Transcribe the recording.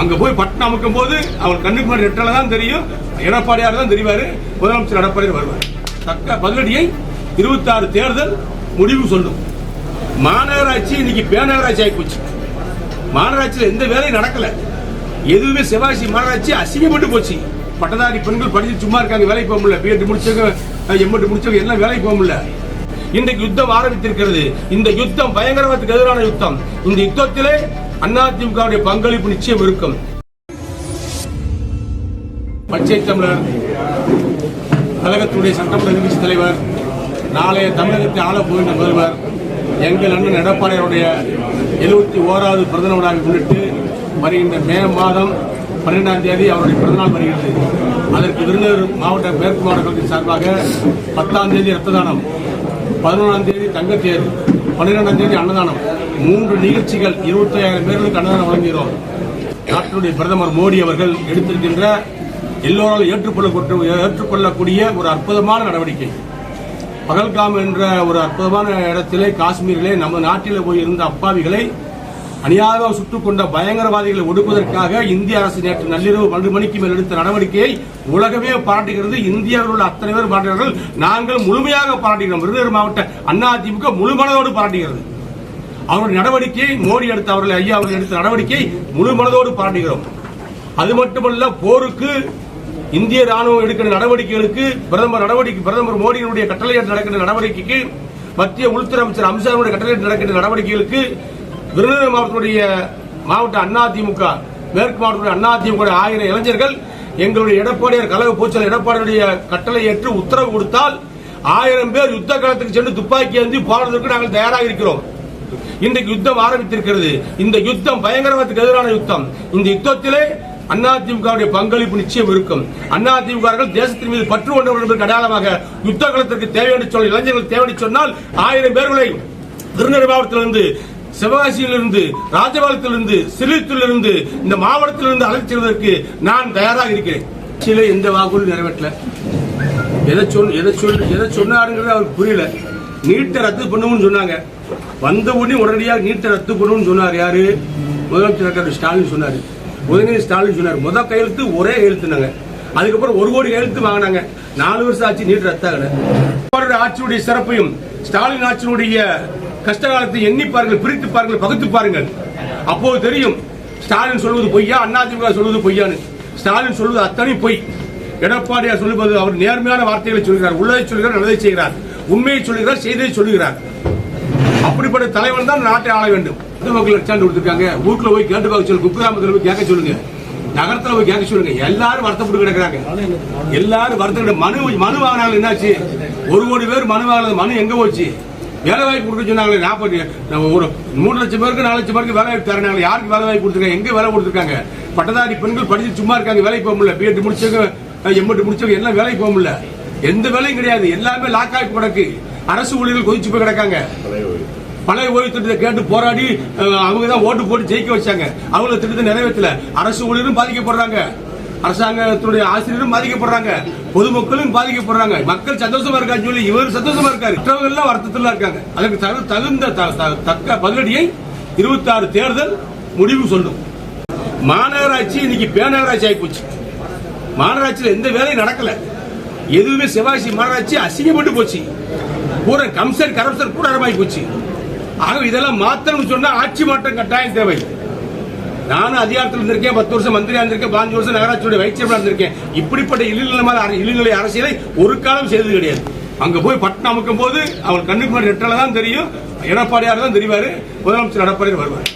அங்க போய் பட்டம் அமைக்கும் போது அவர் கண்ணுக்கு முன்னாடி ரெட்டலை தான் தெரியும். எடப்பாடியார் தான் தெரிவாரு. முதலமைச்சர் எடப்பாடியார் வருவார். தக்க பதிலடியை இருபத்தாறு தேர்தல் முடிவு சொல்லும். மாநகராட்சி இன்னைக்கு பேநகராட்சி ஆகி போச்சு. மாநகராட்சியில் எந்த வேலையும் நடக்கல. எதுவுமே சிவாசி மாநகராட்சி அசிங்கப்பட்டு போச்சு. பட்டதாரி பெண்கள் படிச்சு சும்மா இருக்காங்க வேலைக்கு போக முடியல. பிஎட் முடிச்சவங்க எம்எட் முடிச்சவங்க எல்லாம் வேலைக்கு போக முடியல. இன்றைக்கு யுத்தம் ஆரம்பித்திருக்கிறது. இந்த யுத்தம் பயங்கரவாதத்துக்கு எதிரான யுத்தம். இந்த யுத்தத்திலே அதிமுகவுடைய பங்களிப்பு நிச்சயம் இருக்கும். பச்சை தமிழர் கழகத்துடைய சட்டமன்ற எதிர்கட்சி தலைவர் நாளைய தமிழகத்தை ஆள போகின்ற முதல்வர் எங்கள் அண்ணன் எடப்பாடியாருடைய எழுபத்தி ஓராவது பிறந்த விழாவை முன்னிட்டு வருகின்ற மே மாதம் பன்னிரெண்டாம் தேதி அவருடைய பிறந்தநாள் வருகிறது. அதற்கு விருதுநகர் மாவட்ட மேற்கு மாவட்டத்தின் சார்பாக பத்தாம் தேதி ரத்த தானம் பதினொன்றாம் தேதி தங்கத்தேர் பன்னிரெண்டாம் தேதி அன்னதானம். மூன்று நிகழ்ச்சிகள் இருபத்தையாயிரம் பேர்களுக்கு அன்னதானம் வழங்குகிறோம். நாட்டினுடைய பிரதமர் மோடி அவர்கள் எடுத்திருக்கின்ற எல்லோரால் ஏற்றுக்கொள்ள ஏற்றுக்கொள்ளக்கூடிய ஒரு அற்புதமான நடவடிக்கை. பகல்காம் என்ற ஒரு அற்புதமான இடத்திலே காஷ்மீரிலே நம்ம நாட்டில் போய் இருந்த அப்பாவிகளை அநியாயமாக சுட்டுக் கொண்ட பயங்கரவாதிகளை ஒடுக்குவதற்காக இந்திய அரசு நேற்று நள்ளிரவு பன்னெண்டு மணிக்கு மேல் எடுத்த நடவடிக்கையை உலகமே பாராட்டுகிறது. இந்தியாவில் உள்ள அத்தனை பேர் பாராட்டுகிறார்கள். நாங்கள் முழுமையாக பாராட்டுகிறோம். விருதுநகர் மாவட்ட அதிமுக முழுமனதோடு பாராட்டுகிறது. அவருடைய நடவடிக்கையை மோடி எடுத்த அவர்கள் ஐயா அவர்கள் எடுத்த நடவடிக்கையை முழு மனதோடு பாராட்டுகிறோம். அது மட்டுமல்ல போருக்கு இந்திய ராணுவம் எடுக்கிற நடவடிக்கைகளுக்கு பிரதமர் நடவடிக்கை பிரதமர் மோடியினுடைய கட்டளையிட்டு நடக்கின்ற நடவடிக்கைக்கு மத்திய உள்துறை அமைச்சர் அம்சாவுடைய கட்டளையிட்டு நடக்கின்ற நடவடிக்கைகளுக்கு விருதுநகர் மாவட்டத்துடைய மாவட்ட அண்ணா திமுக மேற்கு மாவட்டத்துடைய அண்ணா திமுக ஆயிரம் இளைஞர்கள் எங்களுடைய எடப்பாடியார் கழக பூச்சல் எடப்பாடியுடைய கட்டளை ஏற்று உத்தரவு கொடுத்தால் ஆயிரம் பேர் யுத்த களத்துக்கு சென்று துப்பாக்கி ஏந்தி போறதற்கு நாங்கள் தயாராக இருக்கிறோம். இன்றைக்கு யுத்தம் ஆரம்பித்திருக்கிறது. இந்த யுத்தம் பயங்கரவாதத்துக்கு எதிரான யுத்தம். இந்த யுத்தத்திலே அதிமுகவுடைய பங்களிப்பு நிச்சயம் இருக்கும். அதிமுக தேசத்தின் மீது பற்று கொண்டவர்கள் அடையாளமாக யுத்த களத்திற்கு தேவை என்று இளைஞர்கள் தேவை சொன்னால் ஆயிரம் பேர்களை திருநெல்வேலி மாவட்டத்திலிருந்து சிவகாசியிலிருந்து ராஜபாளத்திலிருந்து சிலித்திலிருந்து இந்த மாவட்டத்திலிருந்து அழைத்து செல்வதற்கு நான் தயாராக இருக்கிறேன். சில எந்த வாக்குறுதி நிறைவேற்றல. எதை சொல் எதை சொல் எதை சொன்னாருங்கிறது அவருக்கு புரியல. நீட்டை ரத்து பண்ணுவோம்னு சொன்னாங்க. வந்த உடனே உடனடியாக நீட்டை ரத்து பண்ணுவோம்னு சொன்னார் யாரு? முதலமைச்சர் ஸ்டாலின் சொன்னார். உதயநிதி ஸ்டாலின் சொன்னார். முத கையெழுத்து ஒரே எழுத்துனாங்க அதுக்கப்புறம் ஒரு கோடி கையெழுத்து வாங்கினாங்க. நாலு வருஷம் ஆச்சு நீட் ரத்தாகல. அவருடைய ஆட்சியுடைய சிறப்பையும் ஸ்டாலின் ஆட்சியினுடைய கஷ்ட காலத்தை எண்ணி பாருங்கள் பிரித்து பாருங்கள் பகுத்து பாருங்கள். அப்போது தெரியும் ஸ்டாலின் சொல்வது பொய்யா அதிமுக சொல்வது பொய்யான்னு. ஸ்டாலின் சொல்வது அத்தனை பொய். எடப்பாடியார் சொல்லுவது அவர் நேர்மையான வார்த்தைகளை சொல்கிறார் உள்ளதை சொல்கிறார் நல்லதை செய்கிறார். உண்மையை சொல்கிறார் செய்தியை சொல்லுகிறார் அப்படிப்பட்ட தலைவன் தான் நாட்டை ஆள வேண்டும். பொதுமக்கள் லட்சாண்டு கொடுத்துருக்காங்க. வீட்டில் போய் கேட்டு பார்க்க சொல்லுங்க குக்கிராமத்தில் போய் கேட்க சொல்லுங்க. நகரத்தில் போய் கேட்க சொல்லுங்க. எல்லாரும் வருத்தப்பட்டு கிடக்குறாங்க. எல்லாரும் வருத்தப்பட்டு மனு மனு வாங்கினாங்க என்னாச்சு? ஒரு கோடி பேர் மனு வாங்கினது மனு எங்க போச்சு? வேலை வாய்ப்பு கொடுக்க சொன்னாங்களே நாற்பது ஒரு மூணு லட்சம் பேருக்கு நாலு லட்சம் பேருக்கு வேலை வாய்ப்பு தரனாங்க யாருக்கு வேலை வாய்ப்பு கொடுத்துருக்காங்க எங்க வேலை கொடுத்துருக்காங்க? பட்டதாரி பெண்கள் படிச்சு சும்மா இருக்காங்க வேலைக்கு போக முடியல. பிஎட் முடிச்சவங்க எம்எட் முடிச்சவங்க எல்லாம் வேலைக்கு போக முடியல. எந்த வேலையும் கிடையாது. எல்லாமே லாக் ஆகி கிடக்கு. அரசு ஊழியர்கள் கொதிச்சு போய் கிடக்காங்க. பழைய ஓய்வு திட்டத்தை. கேட்டு போராடி அவங்க தான் ஓட்டு போட்டு ஜெயிக்க வச்சாங்க. அவங்க திட்டத்தை நிறைவேற்றல. அரசு ஊழியரும் பாதிக்கப்படுறாங்க. அரசாங்கத்துடைய ஆசிரியரும் பாதிக்கப்படுறாங்க. பொதுமக்களும் பாதிக்கப்படுறாங்க. மக்கள் சந்தோஷமா இருக்கான்னு சொல்லி இவர் சந்தோஷமா இருக்காரு. மற்றவர்கள் வருத்தத்தில் இருக்காங்க. அதுக்கு தகு- தகுந்த த- த- தக்க பதிலடியை இருபத்தாறு தேர்தல் முடிவு சொல்லும். மாநகராட்சி இன்னைக்கு பேநகராட்சி ஆகி போச்சு. மாநகராட்சியில் எந்த வேலையும் நடக்கல. எதுவுமே சிவாசி மாநகராட்சி அசிங்கப்பட்டு போச்சு. பூரா கம்சன் கூட கூடாரமாகி போச்சு. ஆக இதெல்லாம் மாத்தணும்னு சொன்னா ஆட்சி மாற்றம் கட்டாயம் தேவை. நானும் அதிகாரத்தில் இருந்திருக்கேன் பத்து வருஷம் மந்திரியா இருந்திருக்கேன் பாஞ்சு வருஷம் நகராட்சியோட வைஸ் சேர்மனா இருந்திருக்கேன். இப்படிப்பட்ட இழிநிலமான இழிநிலை அரசியலை ஒரு காலம் செய்தது கிடையாது. அங்க போய் பட்டம் அமைக்கும் போது அவர் கண்ணுக்கு முன்னாடி ரெட்டலை தான் தெரியும் எடப்பாடியார் தான் தெரிவாரு முதலமைச்சர் எடப்பாடியார் வருவார்.